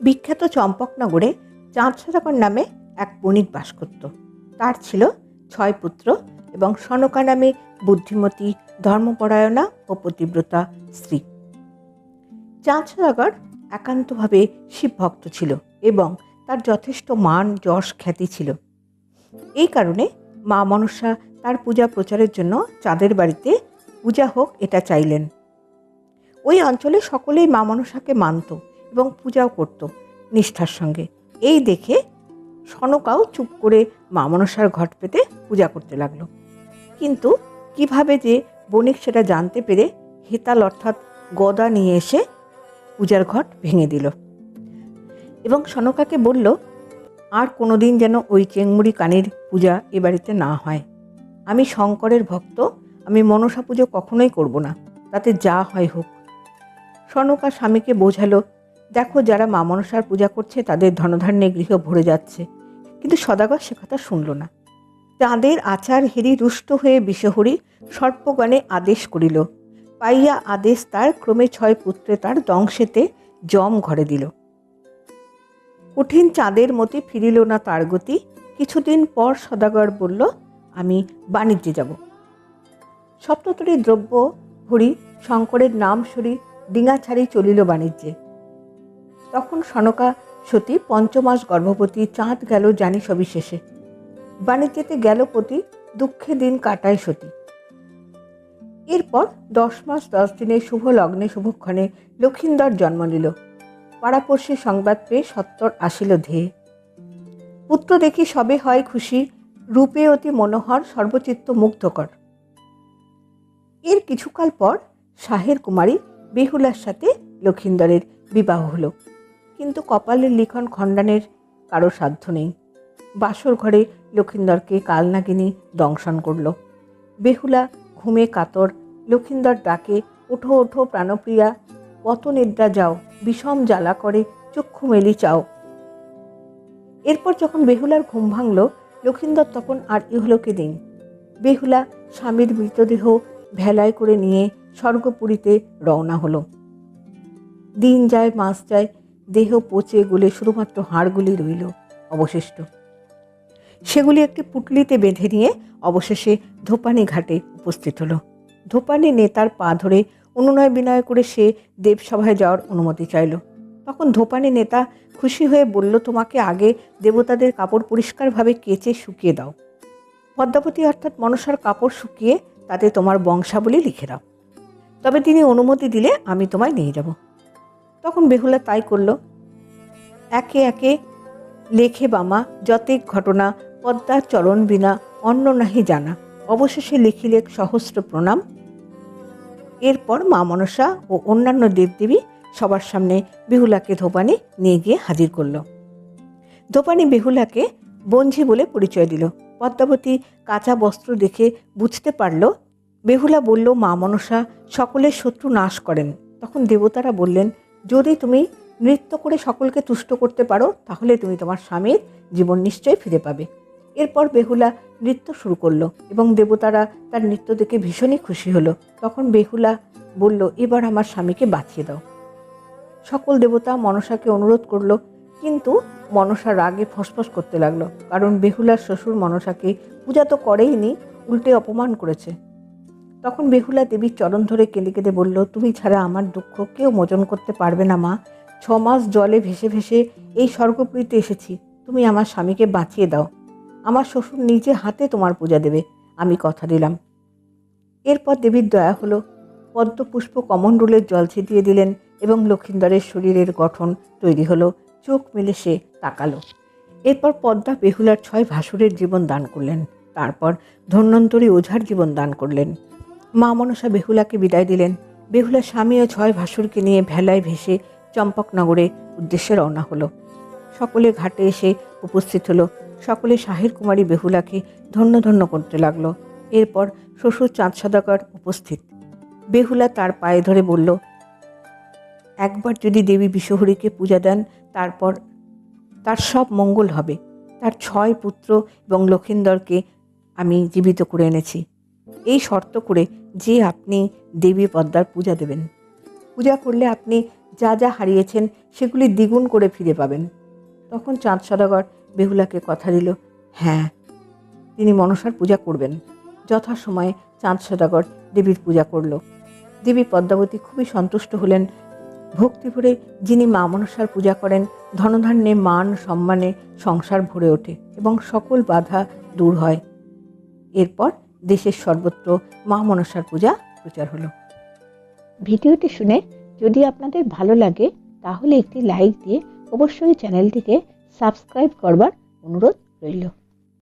বিখ্যাত চম্পকনগরে চাঁদ নামে এক বণিক বাস করত। তার ছিল ছয় পুত্র এবং সনকা নামে বুদ্ধিমতী, ধর্মপরায়ণা ও পতিব্রতা স্ত্রী। চাঁদ সদাগর একান্তভাবে শিবভক্ত ছিল এবং তার যথেষ্ট মান, যশ, খ্যাতি ছিল। এই কারণে মা মনসা তার পূজা প্রচারের জন্য চাঁদের বাড়িতে পূজা হোক, এটা চাইলেন। ওই অঞ্চলে সকলেই মা মনসাকে মানত। এবং পূজাও করত নিষ্ঠার সঙ্গে। এই দেখে সনকাও চুপ করে মা মনসার ঘট পেতে পূজা করতে লাগল। কিন্তু কীভাবে যে বণিক সেটা জানতে পেরে হেতাল অর্থাৎ গদা নিয়ে এসে পূজার ঘট ভেঙে দিল। এবং সনকাকে বলল, আর কোনোদিন যেন ওই চেংমুড়ি কানির পূজা এ বাড়িতে না হয়। আমি শঙ্করের ভক্ত, আমি মনসা পুজো কখনোই করব না। তাতে যা হয় হোক। সনকা স্বামীকে বোঝালো দেখো যারা মা মনসার পূজা করছে, তাদের ধনধান্যে গৃহ ভরে যাচ্ছে। কিন্তু সদাগর সে কথা শুনল না। তাঁদের আচার হেরি রুষ্ট হয়ে বিষহরি সর্পগণে আদেশ করিল। পাইয়া আদেশ তার, ক্রমে ছয় পুত্রে তার দংশেতে জম ঘরে দিল। কঠিন চাঁদের মতে ফিরিল না তার গতি। কিছুদিন পর সদাগর বলল, আমি বাণিজ্যে যাব। সপ্ততরী দ্রব্য ভরি শঙ্করের নাম সরি ডিঙা ছাড়ি চলিল বাণিজ্যে। তখন সনকা সতী পঞ্চমাস গর্ভবতী চাঁদ গেল জানি সবিশেষে। বাণিজ্যেতে গেল পতি, দুঃখে দিন কাটায় সতী। এরপর দশ মাস দশ দিনে শুভ লগ্নে শুভক্ষণে লক্ষিন্দর জন্ম নিল। পাড়াপড়শি সংবাদ পেয়ে সত্তর আসিল ধেয়ে। পুত্র দেখি সবে হয় খুশি, রূপে অতি মনোহর, সর্বচিত্ত মুগ্ধকর। এর কিছুকাল পর শাহের কুমারী বেহুলার সাথে লক্ষিন্দরের বিবাহ হলো। কিন্তু কপালের লিখন খণ্ডানের কারও সাধ্য নেই। বাসর ঘরে লক্ষিন্দরকে কালনাগিনী দংশন করল। বেহুলা ঘুমে কাতর, লক্ষিন্দর ডাকে, ওঠো ওঠো প্রাণপ্রিয়া, কত নিদ্রা যাও, বিষম জ্বালা করে চক্ষু মেলি চাও। এরপর যখন বেহুলার ঘুম ভাঙল, লক্ষিন্দর তখন আর ইহলোকে দিন। বেহুলা স্বামীর মৃতদেহ ভেলায় করে নিয়ে স্বর্গপুরীতে রওনা হলো। দিন যায়, মাস যায় দেহ পচে গলে শুধুমাত্র হাড়গুলি রইল, অবশিষ্ট। সেগুলি একটি পুটলিতে বেঁধে নিয়ে অবশেষে ধোপানি ঘাটে উপস্থিত হলো। ধোপানি নেতার পা ধরে অনুনয় বিনয় করে সে দেবসভায় যাওয়ার অনুমতি চাইল। তখন ধোপানি নেতা খুশি হয়ে বলল, তোমাকে আগে দেবতাদের কাপড় পরিষ্কারভাবে কেচে শুকিয়ে দাও। পদ্মাবতী অর্থাৎ মনসার কাপড় শুকিয়ে তাতে তোমার বংশাবলী লিখে দাও। তবে তিনি অনুমতি দিলে আমি তোমায় নিয়ে যাব। তখন বেহুলা তাই করল, একে একে লেখে বামা যতেক ঘটনা, পদ্মার চরণ বিনা অন্য নাহি জানা। অবশেষে লিখিলেক সহস্র প্রণাম। এরপর মা মনসা ও অন্যান্য দেবদেবী সবার সামনে বেহুলাকে ধোপানি নিয়ে গিয়ে হাজির করল। ধোপানি বেহুলাকে বঞ্ঝি বলে পরিচয় দিল। পদ্মাবতী কাঁচা বস্ত্র দেখে বুঝতে পারল। বেহুলা বলল, মা মনসা, সকলের শত্রু নাশ করেন। তখন দেবতারা বললেন যদি তুমি নৃত্য করে সকলকে তুষ্ট করতে পারো, তাহলে তুমি তোমার স্বামীর জীবন নিশ্চয়ই ফিরে পাবে। এরপর বেহুলা নৃত্য শুরু করল এবং দেবতারা তার নৃত্য দেখে ভীষণই খুশি হলো। তখন বেহুলা বলল, এবার আমার স্বামীকে বাঁচিয়ে দাও। সকল দেবতা মনসাকে অনুরোধ করল, কিন্তু মনসা রাগে ফসফস করতে লাগল, কারণ বেহুলার শ্বশুর মনসাকে পূজা তো করেইনি, উল্টে অপমান করেছে। তখন বেহুলা দেবীর চরণ ধরে কেঁদে কেঁদে বলল, তুমি ছাড়া আমার দুঃখ কেউ মোচন করতে পারবে না মা। ছ মাস জলে ভেসে ভেসে এই স্বর্গপুরীতে এসেছি। তুমি আমার স্বামীকে বাঁচিয়ে দাও। আমার শ্বশুর নিজে হাতে তোমার পূজা দেবে। আমি কথা দিলাম। এরপর দেবীর দয়া হলো। পদ্মপুষ্প কমণ্ডলের জল ছিটিয়ে দিলেন এবং লক্ষিন্দরের শরীরের গঠন তৈরি হলো। চোখ মেলে সে তাকালো। এরপর পদ্মা বেহুলার ছয় ভাসুরের জীবন দান করলেন। তারপর ধন্বন্তরী ওঝার জীবন দান করলেন। মা মনসা বেহুলাকে বিদায় দিলেন। বেহুলা স্বামী ও ছয় ভাসুরকে নিয়ে ভেলায় ভেসে চম্পকনগরে উদ্দেশ্যে রওনা হলো। সকলে ঘাটে এসে উপস্থিত হলো। সকলে শাহের কুমারী বেহুলাকে ধন্য ধন্য করতে লাগল। এরপর শ্বশুর চাঁদ সদাগর উপস্থিত। বেহুলা তার পায়ে ধরে বলল, একবার যদি দেবী বিশ্বহরীকে পূজা দেন, তারপর তার সব মঙ্গল হবে। তার ছয় পুত্র এবং লক্ষিন্দরকে আমি জীবিত করে এনেছি। এই শর্ত করে যে আপনি দেবী পদ্মার পূজা দেবেন। পূজা করলে আপনি যা যা হারিয়েছেন সেগুলি দ্বিগুণ করে ফিরে পাবেন। তখন চাঁদ সদাগর বেহুলাকে কথা দিল হ্যাঁ তিনি মনসার পূজা করবেন। যথাসময়ে চাঁদ সদাগর দেবীর পূজা করল। দেবী পদ্মাবতী খুবই সন্তুষ্ট হলেন। ভক্তি ভরে যিনি মা মনসার পূজা করেন, ধনধান্যে মান সম্মানে সংসার ভরে ওঠে এবং সকল বাধা দূর হয়। এরপর দেশের সর্বত্র মা মনসার পূজা প্রচার হলো। ভিডিওটি শুনে যদি আপনাদের ভালো লাগে, তাহলে একটি লাইক দিয়ে অবশ্যই চ্যানেলটিকে সাবস্ক্রাইব করবার অনুরোধ রইল।